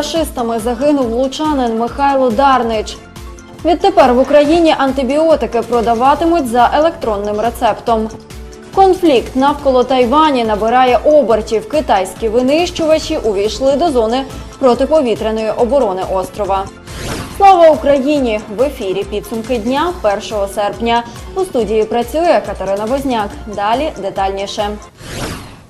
Рашистами загинув лучанин Михайло Дарнич. Відтепер в Україні антибіотики продаватимуть за електронним рецептом. Конфлікт навколо Тайвані набирає обертів. Китайські винищувачі увійшли до зони протиповітряної оборони острова. Слава Україні! В ефірі підсумки дня 1 серпня. У студії працює Катерина Возняк. Далі детальніше.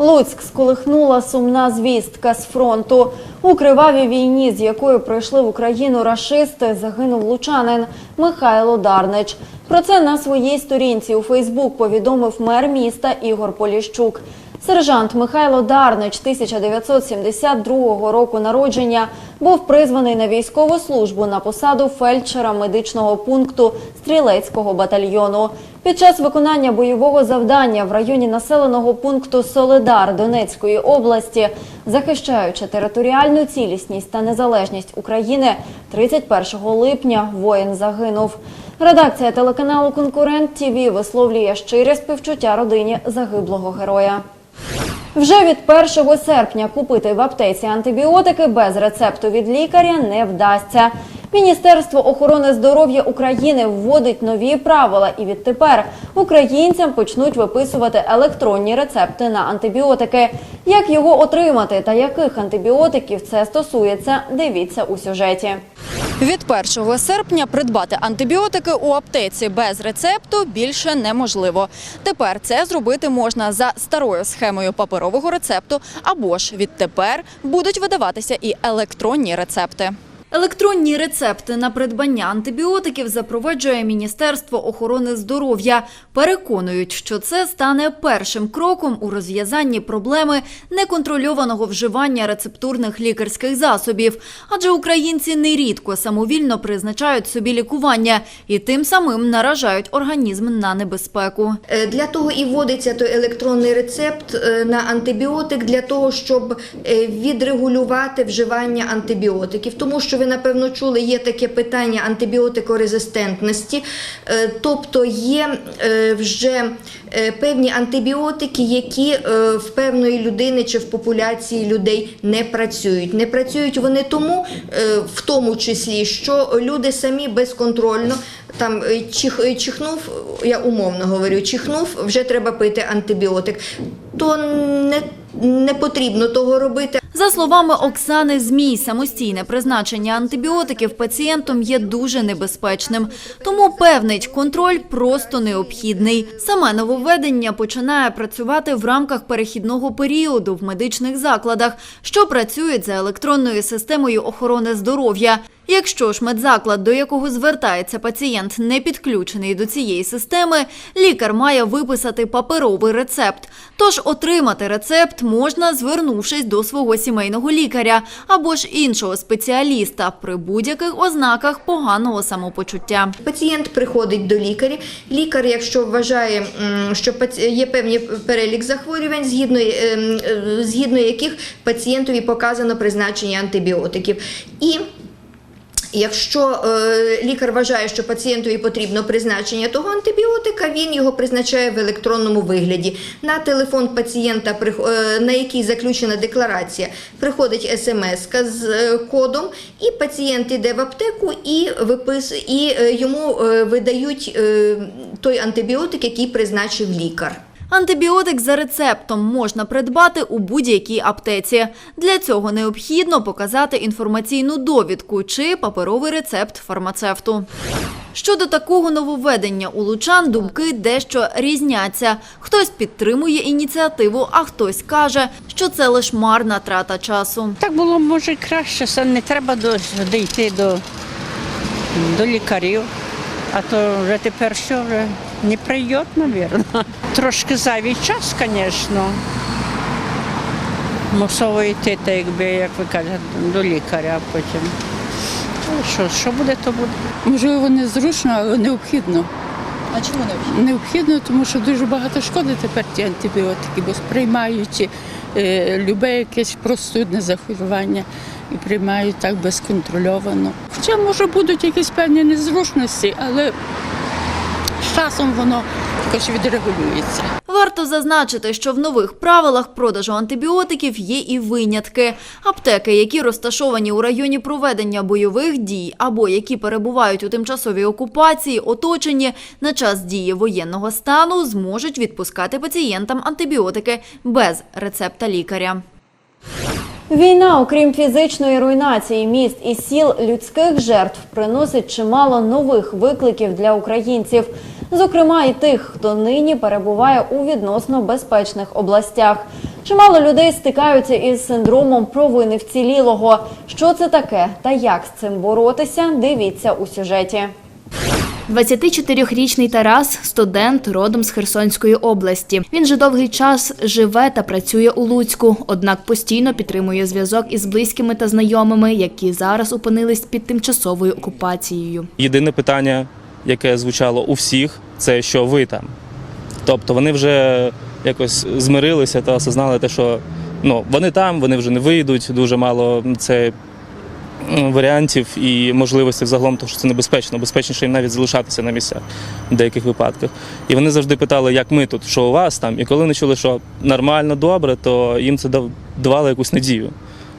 Луцьк сколихнула сумна звістка з фронту. У кривавій війні, з якою прийшли в Україну рашисти, загинув лучанин Михайло Дарнич. Про це на своїй сторінці у Фейсбук повідомив мер міста Ігор Поліщук. Сержант Михайло Дарнич 1972 року народження був призваний на військову службу на посаду фельдшера медичного пункту стрілецького батальйону. Під час виконання бойового завдання в районі населеного пункту Солидар Донецької області, захищаючи територіальну цілісність та незалежність України, 31 липня воїн загинув. Редакція телеканалу Конкурент ТІВІ висловлює щире співчуття родині загиблого героя. you Вже від 1 серпня купити в аптеці антибіотики без рецепту від лікаря не вдасться. Міністерство охорони здоров'я України вводить нові правила, і відтепер українцям почнуть виписувати електронні рецепти на антибіотики. Як його отримати та яких антибіотиків це стосується, дивіться у сюжеті. Від 1 серпня придбати антибіотики у аптеці без рецепту більше неможливо. Тепер це зробити можна за старою схемою паперового рецепту або ж відтепер будуть видаватися і електронні рецепти. Електронні рецепти на придбання антибіотиків запроваджує Міністерство охорони здоров'я. Переконують, що це стане першим кроком у розв'язанні проблеми неконтрольованого вживання рецептурних лікарських засобів. Адже українці нерідко самовільно призначають собі лікування і тим самим наражають організм на небезпеку. Е, Для того і вводиться той електронний рецепт е, на антибіотик для того, щоб е, відрегулювати вживання антибіотиків. Тому що ви напевно чули, є таке питання антибіотикорезистентності, Е, тобто є е, вже е, певні антибіотики, які в певної людини чи в популяції людей не працюють. Не працюють вони тому, в тому числі, що люди самі безконтрольно там чих, чихнув, я умовно говорю, чихнув, вже треба пити антибіотик. То не, не потрібно того робити. За словами Оксани Змій, самостійне призначення антибіотиків пацієнтом є дуже небезпечним. Тому певний контроль просто необхідний. Саме нововведення починає працювати в рамках перехідного періоду в медичних закладах, що працюють за електронною системою охорони здоров'я. Якщо ж медзаклад, до якого звертається пацієнт, не підключений до цієї системи, лікар має виписати паперовий рецепт. Тож отримати рецепт можна, звернувшись до свого сімейного лікаря або ж іншого спеціаліста при будь-яких ознаках поганого самопочуття. Пацієнт приходить до лікаря. Лікар, якщо вважає, що є певний перелік захворювань, згідно, ем, е, згідно яких пацієнтові показано призначення антибіотиків. І Якщо е, лікар вважає, що пацієнтові потрібно призначення того антибіотика, він його призначає в електронному вигляді. На телефон пацієнта, е, на який заключена декларація, приходить смс з е, кодом, і пацієнт йде в аптеку і випис, і е, йому е, видають той антибіотик, який призначив лікар. Антибіотик за рецептом можна придбати у будь-якій аптеці. Для цього необхідно показати інформаційну довідку чи паперовий рецепт фармацевту. Щодо такого нововведення у лучан думки дещо різняться. Хтось підтримує ініціативу, а хтось каже, що це лише марна трата часу. Так було може краще, це не треба дійти до, до лікарів, а то вже тепер що вже не прийде, мабуть. Трошки зайвий час, звісно. Мусово йти, так якби, як ви кажете, до лікаря, а потім. Ну, Що, що буде, то буде. Можливо, незручно, але необхідно. А чому необхідно? Необхідно, тому що дуже багато шкоди тепер ті антибіотики, бо сприймають е, любе якесь простудне захворювання і приймають так безконтрольовано. Хоча, може, будуть якісь певні незручності, але з часом воно також відрегулюється. Варто зазначити, що в нових правилах продажу антибіотиків є і винятки. Аптеки, які розташовані у районі проведення бойових дій або які перебувають у тимчасовій окупації, оточені на час дії воєнного стану, зможуть відпускати пацієнтам антибіотики без рецепта лікаря. Війна, окрім фізичної руйнації міст і сіл, людських жертв приносить чимало нових викликів для українців, зокрема і тих, хто нині перебуває у відносно безпечних областях. Чимало людей стикаються із синдромом провини вцілілого. Що це таке та як з цим боротися? Дивіться у сюжеті. 24-річний Тарас студент родом з Херсонської області. Він вже довгий час живе та працює у Луцьку, однак постійно підтримує зв'язок із близькими та знайомими, які зараз опинились під тимчасовою окупацією. Єдине питання, яке звучало у всіх, це що ви там. Тобто вони вже якось змирилися та осознали те, що ну, вони там, вони вже не вийдуть, дуже мало це варіантів і можливостей взагалом, тому що це небезпечно. Безпечніше їм навіть залишатися на місцях в деяких випадках. І вони завжди питали, як ми тут, що у вас там. І коли вони чули, що нормально, добре, то їм це дав- давало якусь надію.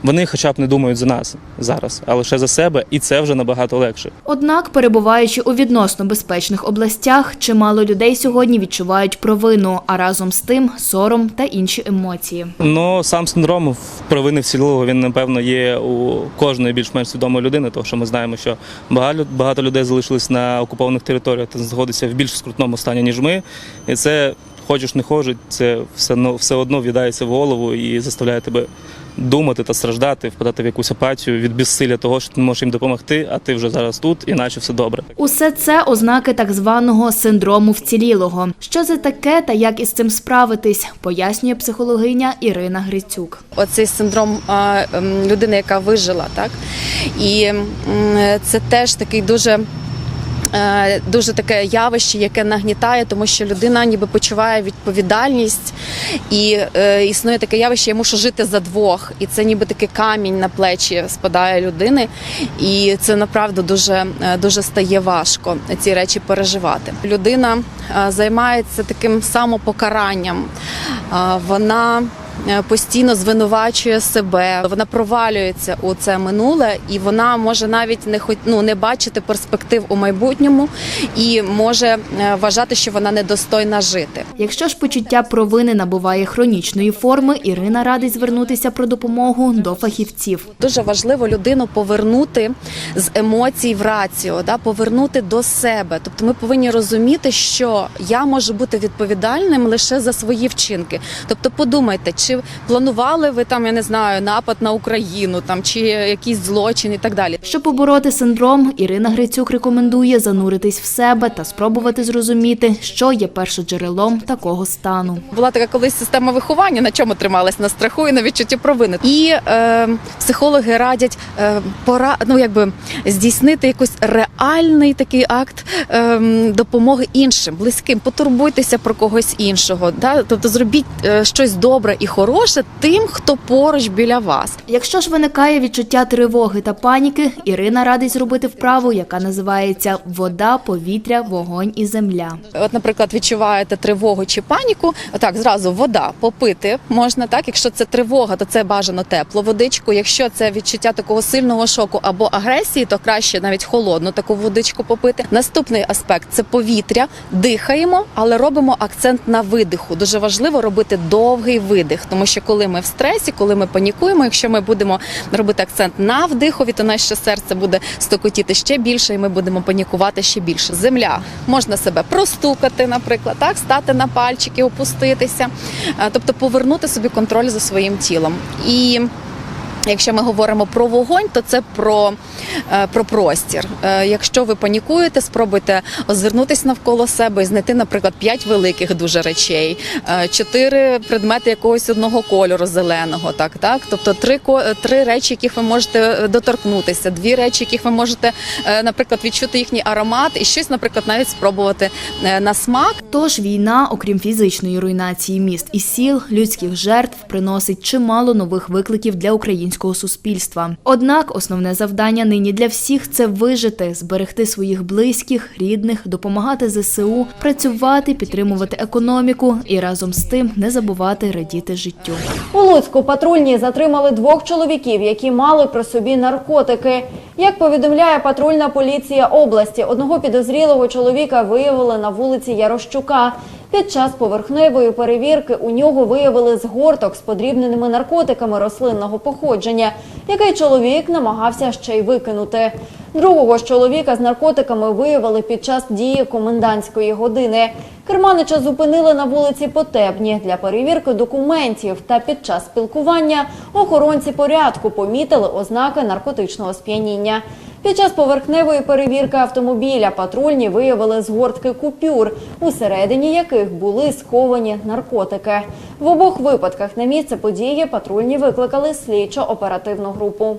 Вони хоча б не думають за нас зараз, а лише за себе, і це вже набагато легше. Однак, перебуваючи у відносно безпечних областях, чимало людей сьогодні відчувають провину, а разом з тим сором та інші емоції. Ну, сам синдром провини вцілілого, він, напевно, є у кожної більш-менш свідомої людини, тому що ми знаємо, що багато, багато людей залишились на окупованих територіях та знаходяться в більш скрутному стані, ніж ми. І це, хочеш не хочеш, це все, одно- все одно в'їдається в голову і заставляє тебе думати та страждати, впадати в якусь апатію від безсилля того, що ти можеш їм допомогти, а ти вже зараз тут, і наче все добре. Усе це ознаки так званого синдрому вцілілого. Що це таке та як із цим справитись, пояснює психологиня Ірина Грицюк. оцей синдром ем, людини, яка вижила, так і це теж такий дуже. Е, Дуже таке явище, яке нагнітає, тому що людина ніби почуває відповідальність, і е, існує таке явище, я мушу жити за двох, і це ніби такий камінь на плечі спадає людини, і це направду дуже, е, дуже стає важко ці речі переживати. Людина е, займається таким самопокаранням. Вона постійно звинувачує себе, вона провалюється у це минуле, і вона може навіть не хоч ну, не бачити перспектив у майбутньому і може е, вважати, що вона недостойна жити. Якщо ж почуття провини набуває хронічної форми, Ірина радить звернутися про допомогу до фахівців. Дуже важливо людину повернути з емоцій в раціо, да, повернути до себе. Тобто ми повинні розуміти, що я можу бути відповідальним лише за свої вчинки. Тобто, подумайте, чи планували ви там, я не знаю, напад на Україну там чи якийсь злочин і так далі. Щоб побороти синдром, Ірина Грицюк рекомендує зануритись в себе та спробувати зрозуміти, що є першоджерелом такого стану. Була така колись система виховання, на чому трималась на страху і на відчутті провини. І е, психологи радять е, пора, ну якби здійснити якийсь реальний такий акт е, допомоги іншим, близьким. Потурбуйтеся про когось іншого. Да? Тобто зробіть е, щось добре і хороше тим, хто поруч біля вас. Якщо ж виникає відчуття тривоги та паніки, Ірина радить зробити вправу, яка називається вода, повітря, вогонь і земля. От, наприклад, відчуваєте тривогу чи паніку, отак зразу вода попити можна. Так, якщо це тривога, то це бажано теплу водичку. Якщо це відчуття такого сильного шоку або агресії, то краще навіть холодну таку водичку попити. Наступний аспект це повітря. Дихаємо, але робимо акцент на видиху. Дуже важливо робити довгий видих, тому що коли ми в стресі, коли ми панікуємо, якщо ми будемо робити акцент на вдихові, то наше серце буде стокотіти ще більше, і ми будемо панікувати ще більше. Земля можна себе простукати, наприклад, так стати на пальчики, опуститися, Е, тобто повернути собі контроль за своїм тілом. І Якщо ми говоримо про вогонь, то це про, е, про простір. Е, Якщо ви панікуєте, спробуйте озирнутися навколо себе і знайти, наприклад, п'ять великих дуже речей, е, чотири предмети якогось одного кольору зеленого, так, так. Тобто три три речі, яких ви можете доторкнутися, дві речі, яких ви можете, наприклад, відчути їхній аромат, і щось, наприклад, навіть спробувати на смак. Тож війна, окрім фізичної руйнації міст і сіл, людських жертв приносить чимало нових викликів для українських українського суспільства. Однак основне завдання нині для всіх це вижити, зберегти своїх близьких, рідних, допомагати ЗСУ, працювати, підтримувати економіку і разом з тим не забувати радіти життю. У Луцьку патрульні затримали двох чоловіків, які мали при собі наркотики. Як повідомляє патрульна поліція області, одного підозрілого чоловіка виявили на вулиці Ярощука. Під час поверхневої перевірки у нього виявили згорток з подрібненими наркотиками рослинного походження, який чоловік намагався ще й викинути. Другого ж чоловіка з наркотиками виявили під час дії комендантської години. Керманича зупинили на вулиці Потебні для перевірки документів. Та під час спілкування охоронці порядку помітили ознаки наркотичного сп'яніння. Під час поверхневої перевірки автомобіля патрульні виявили згортки купюр, усередині яких були сховані наркотики. В обох випадках на місце події патрульні викликали слідчо-оперативну групу.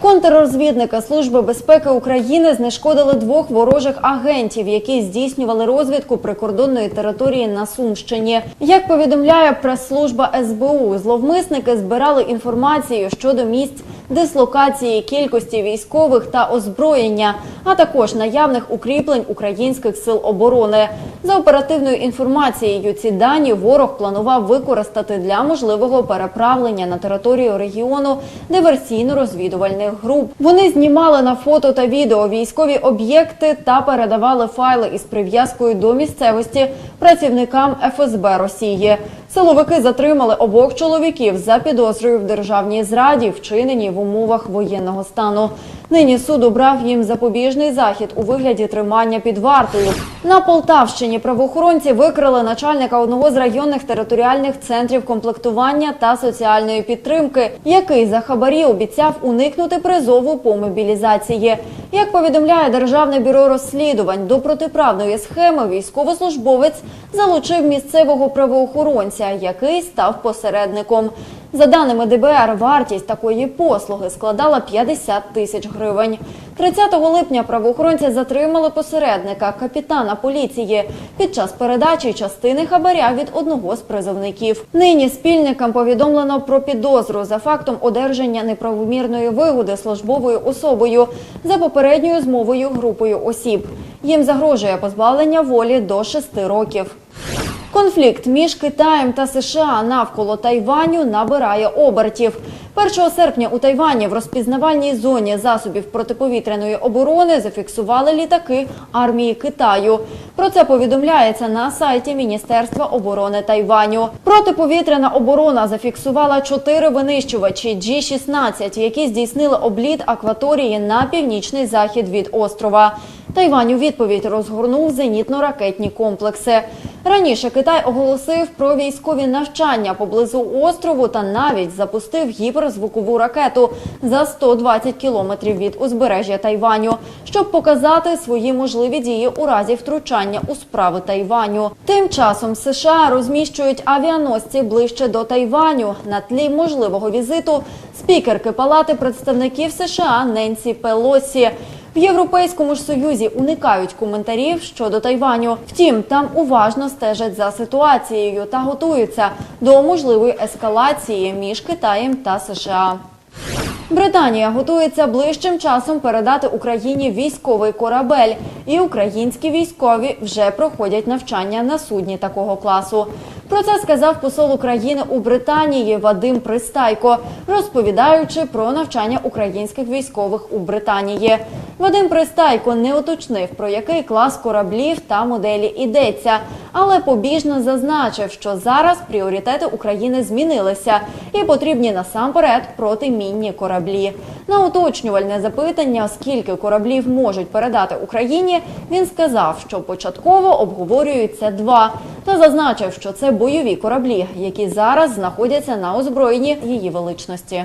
Контррозвідники Служби безпеки України знешкодили двох ворожих агентів, які здійснювали розвідку прикордонної території на Сумщині. Як повідомляє прес-служба СБУ, зловмисники збирали інформацію щодо місць дислокації кількості військових та озброєння, а також наявних укріплень українських сил оборони. За оперативною інформацією, ці дані ворог планував використати для можливого переправлення на територію регіону диверсійно-розвідувальних груп. Вони знімали на фото та відео військові об'єкти та передавали файли із прив'язкою до місцевості працівникам ФСБ Росії. Силовики затримали обох чоловіків за підозрою в державній зраді, вчиненій в умовах воєнного стану. Нині суд обрав їм запобіжний захід у вигляді тримання під вартою. На Полтавщині правоохоронці викрили начальника одного з районних територіальних центрів комплектування та соціальної підтримки, який за хабарі обіцяв уникнути призову по мобілізації. Як повідомляє Державне бюро розслідувань, до протиправної схеми військовослужбовець залучив місцевого правоохоронця, який став посередником. За даними ДБР, вартість такої послуги складала 50 тисяч гривень. 30 липня правоохоронці затримали посередника, капітана поліції, під час передачі частини хабаря від одного з призовників. Нині спільникам повідомлено про підозру за фактом одержання неправомірної вигоди службовою особою за попередньою змовою групою осіб. Їм загрожує позбавлення волі до 6 років. Конфлікт між Китаєм та США навколо Тайваню набирає обертів. 1 серпня у Тайвані в розпізнавальній зоні засобів протиповітряної оборони зафіксували літаки армії Китаю. Про це повідомляється на сайті Міністерства оборони Тайваню. Протиповітряна оборона зафіксувала чотири винищувачі G-16, які здійснили обліт акваторії на північний захід від острова. Тайвань у відповідь розгорнув зенітно-ракетні комплекси. Раніше Китай оголосив про військові навчання поблизу острову та навіть запустив гіперзвукову ракету за 120 кілометрів від узбережжя Тайваню, щоб показати свої можливі дії у разі втручання у справи Тайваню. Тим часом США розміщують авіаносці ближче до Тайваню на тлі можливого візиту спікерки Палати представників США Ненсі Пелосі. В Європейському ж союзі уникають коментарів щодо Тайваню. Втім, там уважно стежать за ситуацією та готуються до можливої ескалації між Китаєм та США. Британія готується ближчим часом передати Україні військовий корабель, і українські військові вже проходять навчання на судні такого класу. Про це сказав посол України у Британії Вадим Пристайко, розповідаючи про навчання українських військових у Британії. Вадим Пристайко не уточнив, про який клас кораблів та моделі йдеться, але побіжно зазначив, що зараз пріоритети України змінилися і потрібні насамперед протимінні кораблі. На уточнювальне запитання, скільки кораблів можуть передати Україні, він сказав, що початково обговорюються два, та зазначив, що це бойові кораблі, які зараз знаходяться на озброєнні її величності.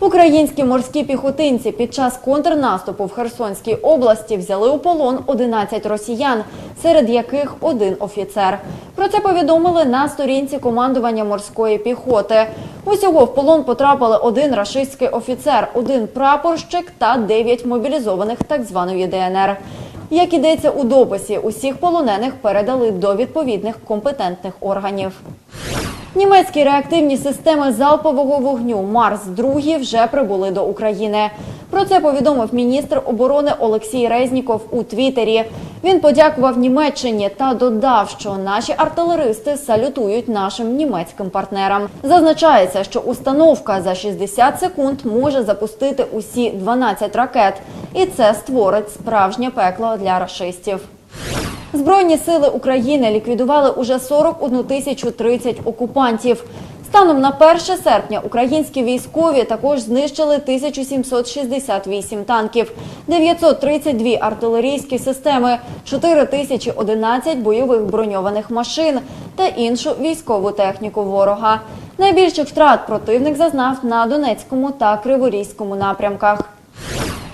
Українські морські піхотинці під час контрнаступу в Херсонській області взяли у полон 11 росіян, серед яких один офіцер. Про це повідомили на сторінці командування морської піхоти. Усього в полон потрапили один рашистський офіцер, один прапорщик та дев'ять мобілізованих так званої ДНР. Як ідеться у дописі, усіх полонених передали до відповідних компетентних органів. Німецькі реактивні системи залпового вогню Марс-2 вже прибули до України. Про це повідомив міністр оборони Олексій Резніков у Твіттері. Він подякував Німеччині та додав, що наші артилеристи салютують нашим німецьким партнерам. Зазначається, що установка за 60 секунд може запустити усі 12 ракет, і це створить справжнє пекло для рашистів. Збройні сили України ліквідували уже 41 тисячу 30 окупантів. Станом на 1 серпня українські військові також знищили 1768 танків, 932 артилерійські системи, 4011 бойових броньованих машин та іншу військову техніку ворога. Найбільших втрат противник зазнав на Донецькому та Криворізькому напрямках.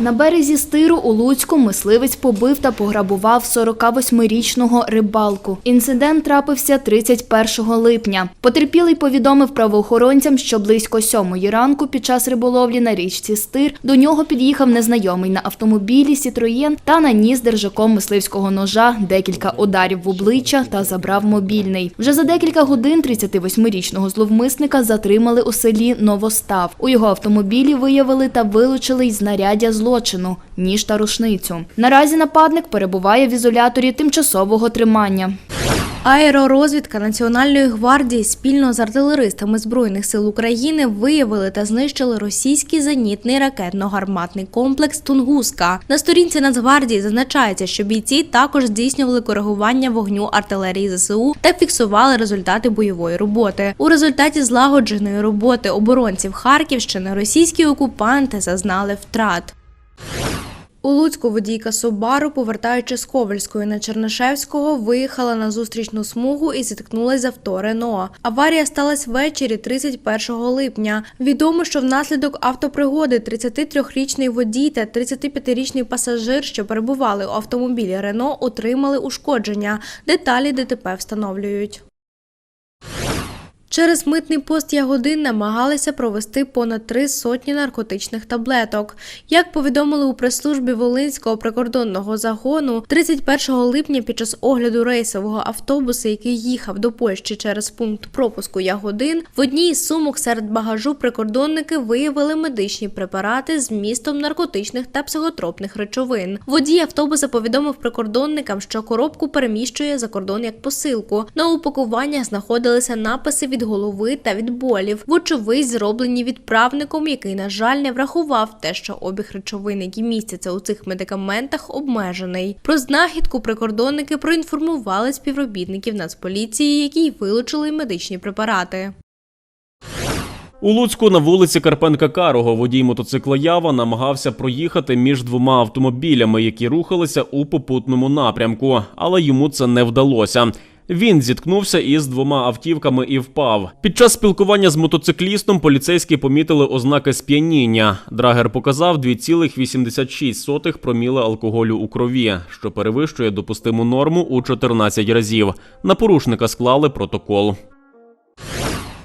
На березі стиру у Луцьку мисливець побив та пограбував 48-річного рибалку. Інцидент трапився 31 липня. Потерпілий повідомив правоохоронцям, що близько сьомої ранку під час риболовлі на річці Стир до нього під'їхав незнайомий на автомобілі Сітроєн та наніс держаком мисливського ножа декілька ударів в обличчя та забрав мобільний. Вже за декілька годин 38-річного зловмисника затримали у селі Новостав. У його автомобілі виявили та вилучили й знаряддя злочину – ніж та рушницю. Наразі нападник перебуває в ізоляторі тимчасового тримання. Аеророзвідка Національної гвардії спільно з артилеристами Збройних сил України виявили та знищили російський зенітний ракетно-гарматний комплекс Тунгуска. На сторінці Нацгвардії зазначається, що бійці також здійснювали коригування вогню артилерії ЗСУ та фіксували результати бойової роботи. У результаті злагодженої роботи оборонців Харківщини російські окупанти зазнали втрат. У Луцьку водійка Собару, повертаючи з Ковальської на Чернишевського, виїхала на зустрічну смугу і зіткнулася з авто Рено. Аварія сталася ввечері 31 липня. Відомо, що внаслідок автопригоди 33-річний водій та 35-річний пасажир, що перебували у автомобілі Рено, отримали ушкодження. Деталі ДТП встановлюють. Через митний пост Ягодин намагалися провести понад три сотні наркотичних таблеток. Як повідомили у прес-службі Волинського прикордонного загону, 31 липня під час огляду рейсового автобуса, який їхав до Польщі через пункт пропуску Ягодин, в одній із сумок серед багажу прикордонники виявили медичні препарати з містом наркотичних та психотропних речовин. Водій автобуса повідомив прикордонникам, що коробку переміщує за кордон як посилку. На упакуваннях знаходилися написи від голови та від болів, вочевидь зроблені відправником, який, на жаль, не врахував те, що обіг речовин, які містяться у цих медикаментах, обмежений. Про знахідку прикордонники проінформували співробітників Нацполіції, які й вилучили медичні препарати. У Луцьку на вулиці Карпенка Карого водій мотоцикла Ява намагався проїхати між двома автомобілями, які рухалися у попутному напрямку, але йому це не вдалося. Він зіткнувся із двома автівками і впав. Під час спілкування з мотоциклістом поліцейські помітили ознаки сп'яніння. Драгер показав 2,86 проміла алкоголю у крові, що перевищує допустиму норму у 14 разів. На порушника склали протокол.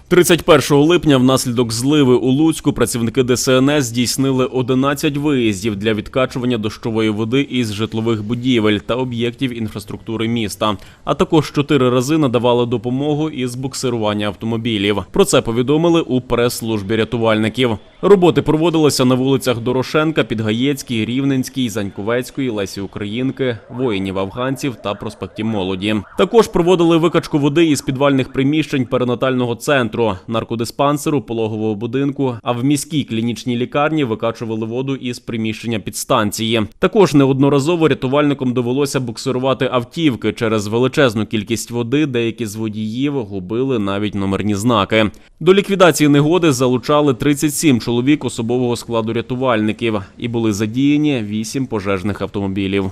31 липня внаслідок зливи у Луцьку працівники ДСНС здійснили 11 виїздів для відкачування дощової води із житлових будівель та об'єктів інфраструктури міста, а також чотири рази надавали допомогу із буксирування автомобілів. Про це повідомили у прес-службі рятувальників. Роботи проводилися на вулицях Дорошенка, Підгаєцькій, Рівненській, Заньковецької, Лесі Українки, воїнів афганців та проспекті Молоді. Також проводили викачку води із підвальних приміщень перинатального центру, наркодиспансеру, пологового будинку. А в міській клінічній лікарні викачували воду із приміщення підстанції. Також неодноразово рятувальникам довелося буксирувати автівки через величезну кількість води. Деякі з водіїв губили навіть номерні знаки. До ліквідації негоди залучали 37 чоловік особового складу рятувальників і були задіяні 8 пожежних автомобілів.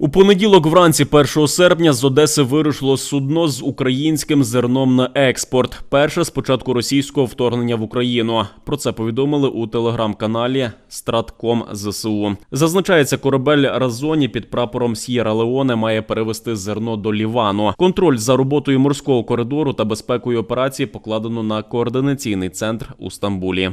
У понеділок вранці 1 серпня з Одеси вирушило судно з українським зерном на експорт. Перше з початку російського вторгнення в Україну. Про це повідомили у телеграм-каналі Стратком ЗСУ. Зазначається, корабель Разоні під прапором С'єра Леоне має перевести зерно до Лівану. Контроль за роботою морського коридору та безпекою операції покладено на координаційний центр у Стамбулі.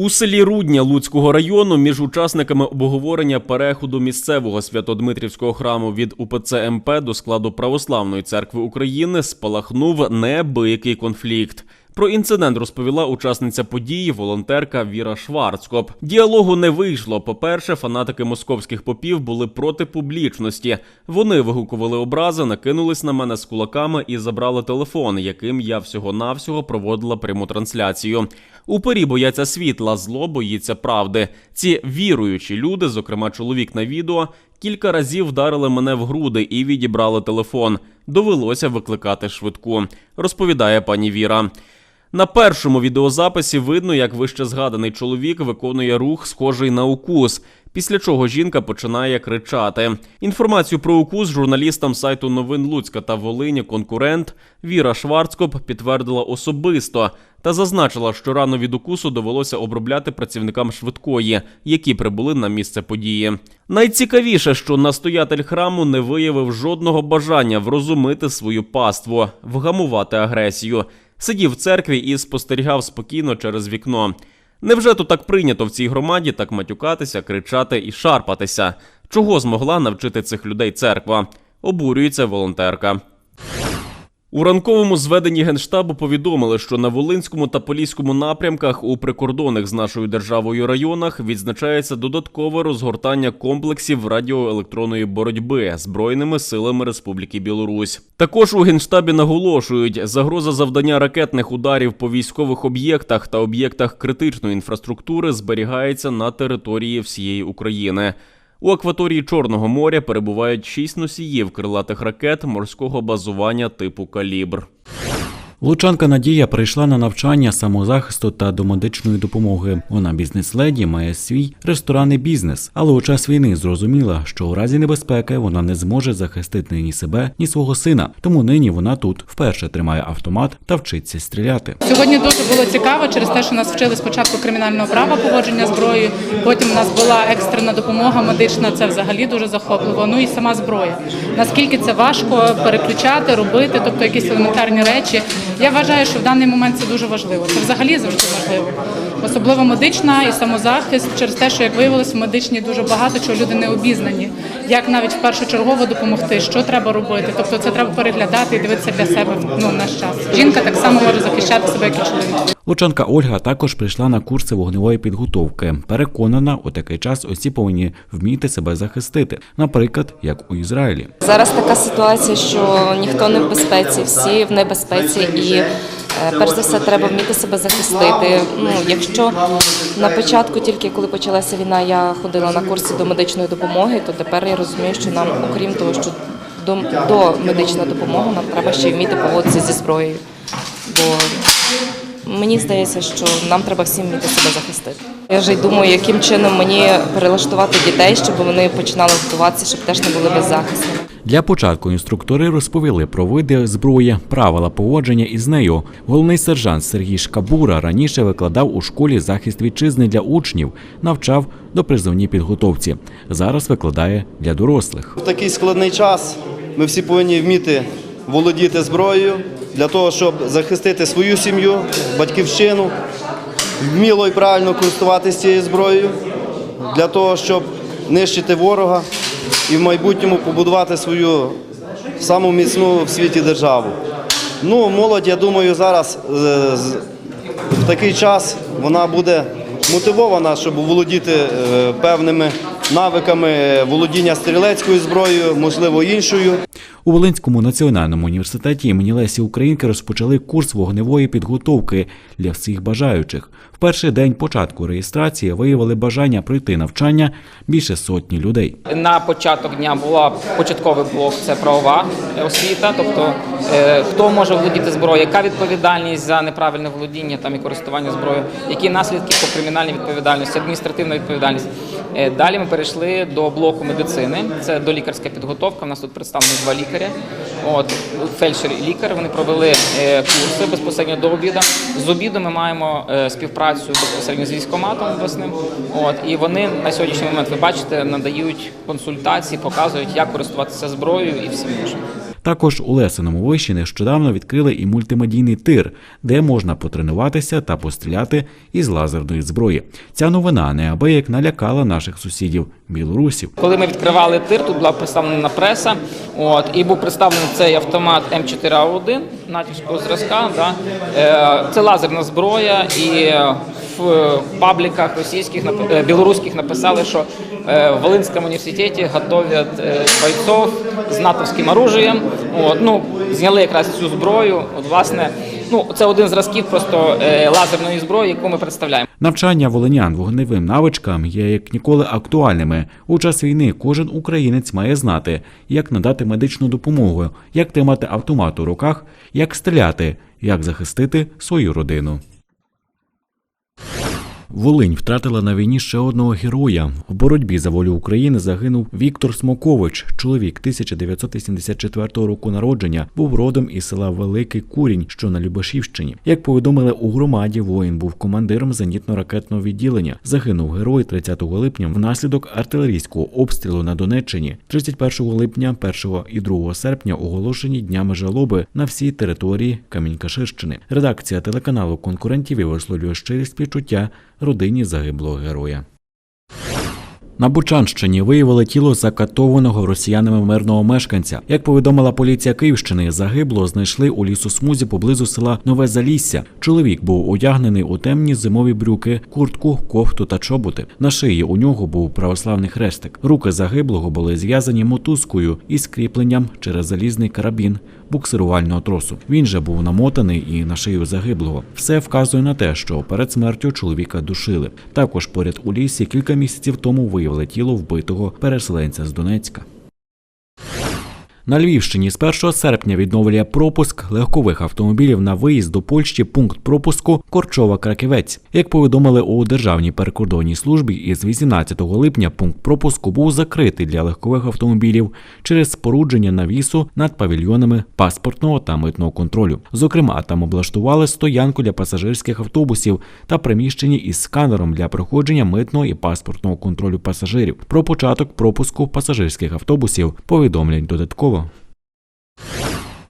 У селі Рудня Луцького району між учасниками обговорення переходу місцевого Святодмитрівського храму від УПЦ МП до складу Православної церкви України спалахнув неабиякий конфлікт. Про інцидент розповіла учасниця події, волонтерка Віра Шварцкоп. Діалогу не вийшло. По-перше, фанатики московських попів були проти публічності. Вони вигукували образи, накинулись на мене з кулаками і забрали телефон, яким я всього-навсього проводила пряму трансляцію. Упері бояться світла, зло боїться правди. Ці віруючі люди, зокрема чоловік на відео, кілька разів вдарили мене в груди і відібрали телефон. Довелося викликати швидку, розповідає пані Віра. На першому відеозаписі видно, як вище згаданий чоловік виконує рух, схожий на укус. Після чого жінка починає кричати. Інформацію про укус журналістам сайту новин Луцька та Волині конкурент Віра Шварцкоп підтвердила особисто та зазначила, що рану від укусу довелося обробляти працівникам швидкої, які прибули на місце події. Найцікавіше, що настоятель храму не виявив жодного бажання врозумити свою паству, вгамувати агресію. Сидів в церкві і спостерігав спокійно через вікно. Невже то так прийнято в цій громаді так матюкатися, кричати і шарпатися? Чого змогла навчити цих людей церква? Обурюється волонтерка. У ранковому зведенні генштабу повідомили, що на Волинському та Поліському напрямках у прикордонних з нашою державою районах відзначається додаткове розгортання комплексів радіоелектронної боротьби збройними силами Республіки Білорусь. Також у генштабі наголошують, загроза завдання ракетних ударів по військових об'єктах та об'єктах критичної інфраструктури зберігається на території всієї України. У акваторії Чорного моря перебувають шість носіїв крилатих ракет морського базування типу Калібр. Лучанка Надія прийшла на навчання самозахисту та домедичної допомоги. Вона бізнес-леді, має свій ресторанний бізнес, але у час війни зрозуміла, що у разі небезпеки вона не зможе захистити ні себе, ні свого сина. Тому нині вона тут вперше тримає автомат та вчиться стріляти. Сьогодні дуже було цікаво через те, що нас вчили спочатку кримінального права поводження зброєю, потім у нас була екстрена допомога медична. Це взагалі дуже захопливо. Ну і сама зброя. Наскільки це важко переключати, робити, тобто якісь елементарні речі. Я вважаю, що в даний момент це дуже важливо. Це взагалі завжди важливо. Особливо медична і самозахист через те, що як виявилось, в медичній дуже багато чого люди не обізнані. Як навіть першочергово допомогти, що треба робити. Тобто це треба переглядати і дивитися для себе ну, в наш час. Жінка так само може захищати себе, як і чоловік. Лучанка Ольга також прийшла на курси вогневої підготовки. Переконана, у такий час усі повинні вміти себе захистити, наприклад, як у Ізраїлі. Зараз така ситуація, що ніхто не в безпеці, всі в небезпеці, і перш за все треба вміти себе захистити. Ну, якщо на початку, тільки коли почалася війна, я ходила на курси до медичної допомоги, то тепер я розумію, що нам, окрім того, що до, до медичної допомоги, нам треба ще вміти поводитися зі зброєю. Бо Мені здається, що нам треба всім вміти себе захистити. Я вже й думаю, яким чином мені перелаштувати дітей, щоб вони починали готуватися, щоб теж не були беззахисними. Для початку інструктори розповіли про види зброї, правила поводження із нею. Головний сержант Сергій Шкабура раніше викладав у школі захист вітчизни для учнів, навчав до призовній підготовці. Зараз викладає для дорослих. В такий складний час ми всі повинні вміти володіти зброєю для того, щоб захистити свою сім'ю, батьківщину, вміло і правильно користуватися цією зброєю, для того, щоб нищити ворога і в майбутньому побудувати свою саму міцну в світі державу. Ну, молодь, я думаю, зараз е, в такий час вона буде мотивована, щоб володіти е, певними навиками володіння стрілецькою зброєю, можливо, іншою. У Волинському національному університеті імені Лесі Українки розпочали курс вогневої підготовки для всіх бажаючих. В перший день початку реєстрації виявили бажання пройти навчання більше сотні людей. На початок дня була початковий блок це правова освіта, тобто е, хто може володіти зброєю, яка відповідальність за неправильне володіння там і користування зброєю, які наслідки по кримінальній відповідальності, адміністративна відповідальність. Е, Далі ми перейшли до блоку медицини. Це долікарська підготовка. У нас тут представлені два лікаря. От фельдшер і лікар. Вони провели е, курси безпосередньо до обіду. З обіду ми маємо е, співпрацю безпосередньо з військоматом обласним. От і вони на сьогоднішній момент, ви бачите, надають консультації, показують, як користуватися зброєю і всім іншим. Також у Лесиному виші нещодавно відкрили і мультимедійний тир, де можна потренуватися та постріляти із лазерної зброї. Ця новина неабияк налякала наших сусідів білорусів. Коли ми відкривали тир, тут була представлена преса, от, і був представлений цей автомат М4А1 натівського зразка. Да. Е, Це лазерна зброя, і в пабліках російських, е, білоруських написали, що е, в Волинському університеті готовлять бойців з натовським оружієм. От, ну, зняли якраз цю зброю. От, власне, ну, це один з зразків просто е, лазерної зброї, яку ми представляємо. Навчання волинян вогневим навичкам є як ніколи актуальними. У час війни кожен українець має знати, як надати медичну допомогу, як тримати автомат у руках, як стріляти, як захистити свою родину. Волинь втратила на війні ще одного героя. В боротьбі за волю України загинув Віктор Смокович. Чоловік 1984 року народження був родом із села Великий Курінь, що на Любашівщині. Як повідомили у громаді, воїн був командиром зенітно-ракетного відділення. Загинув герой 30 липня внаслідок артилерійського обстрілу на Донеччині. 31 липня, 1 і 2 серпня оголошені днями жалоби на всій території Камінь-Каширщини. Редакція телеканалу конкурентів висловлює щирі співчуття родині загиблого героя. На Бучанщині виявили тіло закатованого росіянами мирного мешканця. Як повідомила поліція Київщини, загибло знайшли у лісосмузі поблизу села Нове Залісся. Чоловік був одягнений у темні зимові брюки, куртку, кофту та чоботи. На шиї у нього був православний хрестик. Руки загиблого були зв'язані мотузкою із кріпленням через залізний карабін буксирувального тросу. Він же був намотаний і на шию загиблого. Все вказує на те, що перед смертю чоловіка душили. Також поряд у лісі кілька місяців тому виявили тіло вбитого переселенця з Донецька. На Львівщині з 1 серпня відновлює пропуск легкових автомобілів на виїзд до Польщі пункт пропуску Корчова-Краківець. Як повідомили у Державній перекордонній службі, із 18 липня пункт пропуску був закритий для легкових автомобілів через спорудження навісу над павільйонами паспортного та митного контролю. Зокрема, там облаштували стоянку для пасажирських автобусів та приміщення із сканером для проходження митного і паспортного контролю пасажирів. Про початок пропуску пасажирських автобусів повідомлять додатково.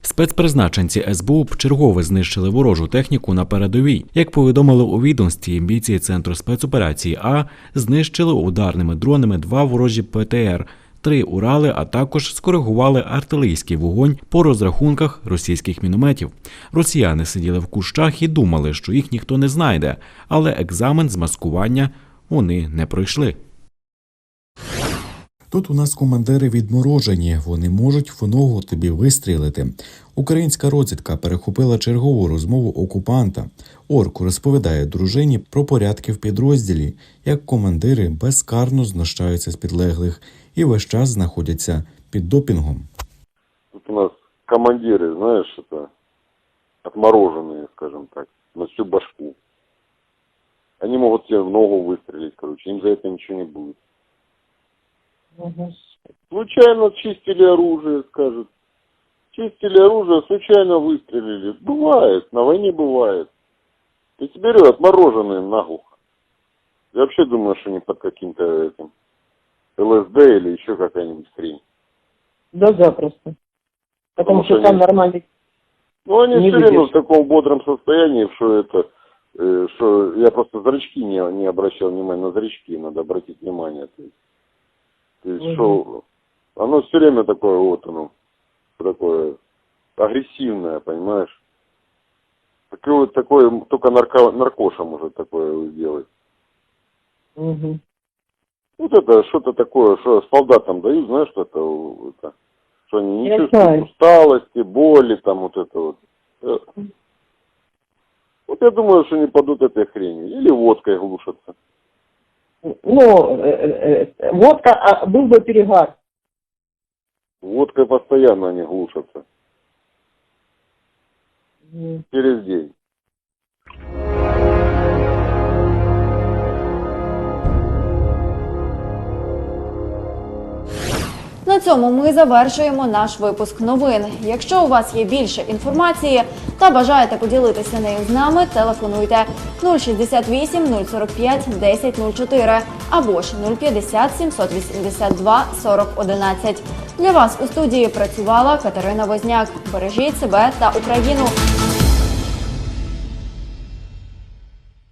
Спецпризначенці СБУ чергове знищили ворожу техніку на передовій. Як повідомили у відомстві, бійці центру спецоперації А знищили ударними дронами два ворожі ПТР. Три Урали, а також скоригували артилерійський вогонь по розрахунках російських мінометів. Росіяни сиділи в кущах і думали, що їх ніхто не знайде, але екзамен з маскування вони не пройшли. Тут у нас командири відморожені, вони можуть в ногу тобі вистрілити. Українська розвідка перехопила чергову розмову окупанта. Орк розповідає дружині про порядки в підрозділі, як командири безкарно знущаються з підлеглих і весь час знаходяться під допінгом. Тут у нас командиры, знаешь, это отмороженные, скажем так, на всю башку. Они могут тебе в ногу выстрелить, короче, им за это ничего не Случайно чистили оружие, скажут. Чистили оружие, случайно выстрелили. Бывает, на войне бывает. Тебе говорю, отмороженные наглухо. Я вообще думаю, что они под каким-то этим ЛСД или еще какая-нибудь хрень. Да, запросто. Потому Потому что что там они- нормальный Ну, они Не все время в таком бодром состоянии, что это, э, что я просто зрачки не, не обращал внимания, на зрачки надо обратить внимание. То есть, то есть что, оно все время такое вот оно, такое агрессивное, понимаешь? Такое, вот такое только нарко, наркоша может такое сделать. Мгм. Вот это что-то такое, что солдатам дают, знаешь, что это, это что они не Я чувствуют знаю. усталости, боли, там вот это вот. Э, Вот я думаю, что они падут этой хренью. Или водкой глушатся. Ну, э, э, э, водка, а, был бы перегар. Водкой постоянно они глушатся. Через день. На цьому ми завершуємо наш випуск новин. Якщо у вас є більше інформації та бажаєте поділитися нею з нами, телефонуйте 068 045 1004 або ж 050 782 40 11. Для вас у студії працювала Катерина Возняк. Бережіть себе та Україну.